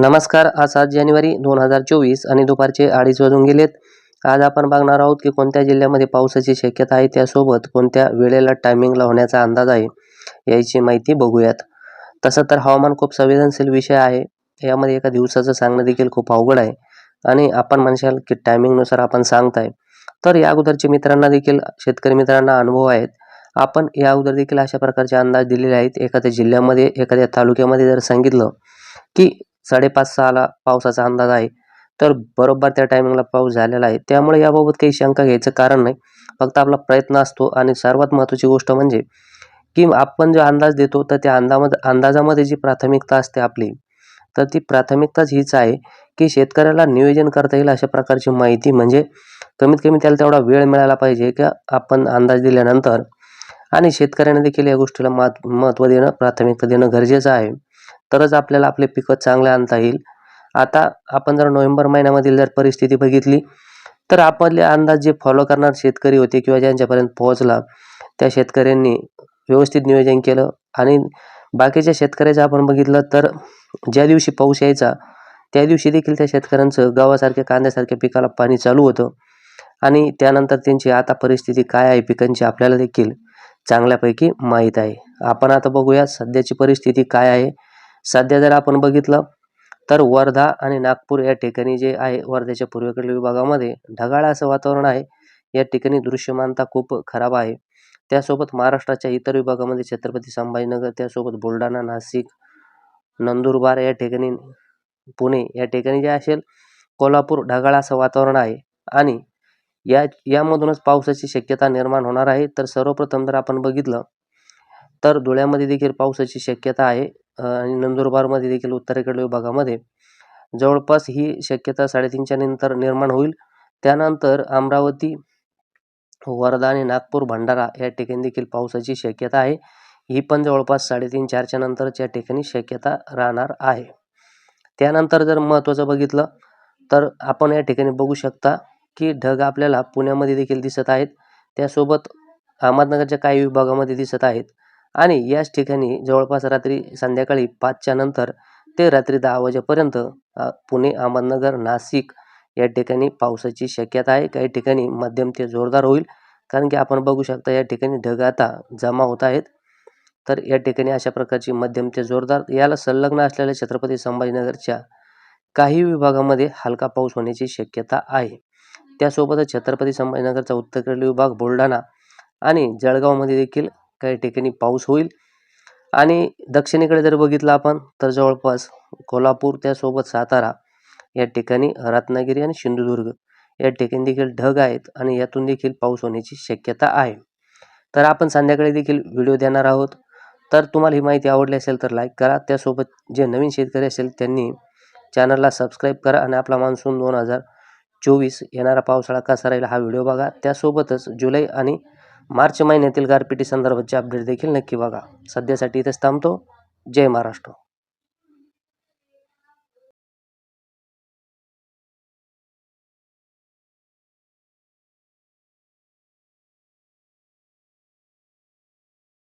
नमस्कार आज सात जानेवारी दोन हजार चोवीस आणि दुपारचे अडीच वाजून गेलेत. आज आपण बघणार आहोत की कोणत्या जिल्ह्यामध्ये पावसाची शक्यता आहे त्यासोबत कोणत्या वेळेला टायमिंगला होण्याचा अंदाज आहे याची माहिती बघूयात. तसं तर हवामान खूप संवेदनशील विषय आहे यामध्ये एका दिवसाचं सांगणं देखील खूप अवघड आहे आणि आपण म्हणशाल की टायमिंगनुसार आपण सांगताय. तर या अगोदरचे मित्रांना देखील शेतकरी मित्रांना अनुभव आहेत. आपण या अगोदर देखील अशा प्रकारचे अंदाज दिलेले आहेत. एखाद्या जिल्ह्यामध्ये एखाद्या तालुक्यामध्ये जर सांगितलं की साडेपाच सहाला पावसाचा अंदाज आहे. तर बरोबर त्या टायमिंगला पाऊस झालेला आहे. त्यामुळे याबाबत काही शंका घ्यायचं कारण नाही. फक्त आपला प्रयत्न असतो आणि सर्वात महत्त्वाची गोष्ट म्हणजे की आपण जो अंदाज देतो तर त्या अंदामध्ये अंदाजामध्ये जी प्राथमिकता असते आपली तर ती प्राथमिकताच हीच आहे की शेतकऱ्याला नियोजन करता येईल अशा प्रकारची माहिती म्हणजे कमीत कमी त्याला तेवढा वेळ मिळाला पाहिजे की आपण अंदाज दिल्यानंतर. आणि शेतकऱ्यांना देखील या गोष्टीला महत् महत्त्व देणं प्राथमिकता देणं गरजेचं आहे. तरच आपल्याला आपले पिकं चांगले आणता येईल. आता आपण जर नोव्हेंबर महिन्यामधील जर परिस्थिती बघितली तर आपले अंदाज जे फॉलो करणार शेतकरी होते किंवा ज्यांच्यापर्यंत पोहोचला त्या शेतकऱ्यांनी व्यवस्थित नियोजन केलं. आणि बाकीच्या शेतकऱ्याचं आपण बघितलं तर ज्या दिवशी पाऊस यायचा त्या दिवशी देखील त्या शेतकऱ्यांचं गव्हासारख्या कांद्यासारख्या पिकाला पाणी चालू होतं. आणि त्यानंतर त्यांची आता परिस्थिती काय आहे पिकांची आपल्याला देखील चांगल्यापैकी माहीत आहे. आपण आता बघूया सध्याची परिस्थिती काय आहे. सध्या जर आपण बघितलं तर वर्धा आणि नागपूर या ठिकाणी जे आहे वर्ध्याच्या पूर्वेकडील विभागामध्ये ढगाळ असं वातावरण आहे. या ठिकाणी दृश्यमानता खूप खराब आहे. त्यासोबत महाराष्ट्राच्या इतर विभागामध्ये छत्रपती संभाजीनगर त्यासोबत बुलढाणा नाशिक नंदुरबार या ठिकाणी पुणे या ठिकाणी जे असेल कोल्हापूर ढगाळ असं वातावरण आहे. आणि या यामधूनच पावसाची शक्यता निर्माण होणार आहे. तर सर्वप्रथम जर आपण बघितलं तर धुळ्यामध्ये देखील पावसाची शक्यता आहे. आणि नंदुरबारमध्ये देखील उत्तरेकडील विभागामध्ये जवळपास ही शक्यता साडेतीनच्या नंतर निर्माण होईल. त्यानंतर अमरावती वर्धा आणि नागपूर भंडारा या ठिकाणी देखील पावसाची शक्यता आहे. ही पण जवळपास साडेतीन चारच्या नंतरच्या ठिकाणी शक्यता राहणार आहे. त्यानंतर जर महत्त्वाचं बघितलं तर आपण या ठिकाणी बघू शकता की ढग आपल्याला पुण्यामध्ये देखील दिसत आहेत. त्यासोबत अहमदनगरच्या काही विभागामध्ये दिसत आहेत. आणि याच ठिकाणी जवळपास रात्री संध्याकाळी पाचच्या नंतर ते रात्री दहा वाजेपर्यंत पुणे अहमदनगर नाशिक या ठिकाणी पावसाची शक्यता आहे. काही ठिकाणी मध्यम ते जोरदार होईल. कारण की आपण बघू शकता या ठिकाणी ढग आता जमा होत आहेत. तर या ठिकाणी अशा प्रकारची मध्यम ते जोरदार याला संलग्न असलेल्या छत्रपती संभाजीनगरच्या काही विभागामध्ये हलका पाऊस होण्याची शक्यता आहे. त्यासोबतच छत्रपती संभाजीनगरचा उत्तरेकडील विभाग बुलढाणा आणि जळगावमध्ये देखील काही ठिकाणी पाऊस होईल. आणि दक्षिणेकडे जर बघितलं आपण तर जवळपास कोल्हापूर त्यासोबत सातारा या ठिकाणी रत्नागिरी आणि सिंधुदुर्ग या ठिकाणी देखील ढग आहेत आणि यातून देखील पाऊस होण्याची शक्यता आहे. तर आपण संध्याकाळी देखील व्हिडिओ देणार आहोत. तर तुम्हाला ही माहिती आवडली असेल तर लाईक करा. त्यासोबत जे नवीन शेतकरी असेल त्यांनी चॅनलला सबस्क्राईब करा आणि आपला मान्सून दोन हजार चोवीस येणारा पावसाळा कसा राहील हा व्हिडिओ बघा. त्यासोबतच जुलै आणि मार्च महिन्यातील गारपिटी संदर्भाचे अपडेट देखील नक्की बघा. सध्यासाठी इथेच थांबतो. जय महाराष्ट्र.